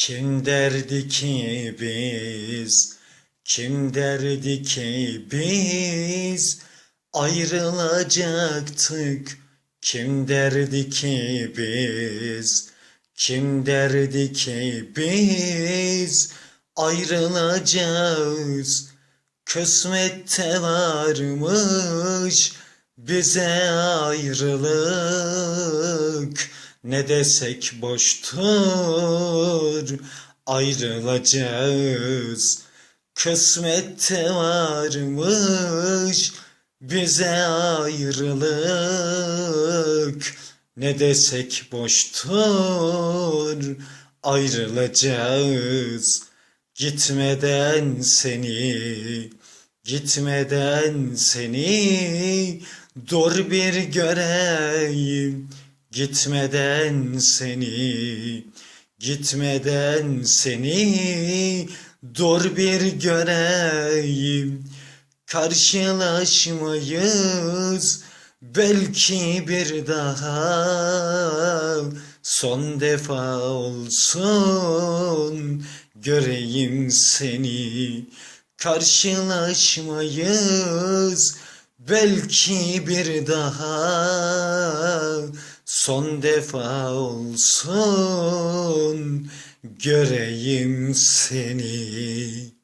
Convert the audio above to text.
Kim derdi ki biz, kim derdi ki biz? Ayrılacaktık? Kim derdi ki biz, kim derdi ki biz? Ayrılacağız? Kısmette varmış. Bize ayrılık ne desek boştur ayrılacağız. Kısmette varmış bize ayrılık. Ne desek boştur ayrılacağız. Gitmeden seni, gitmeden seni dur bir göreyim. Gitmeden seni, gitmeden seni dur bir göreyim. Karşılaşmayız belki bir daha. Son defa olsun göreyim seni. Karşılaşmayız belki bir daha son defa olsun göreyim seni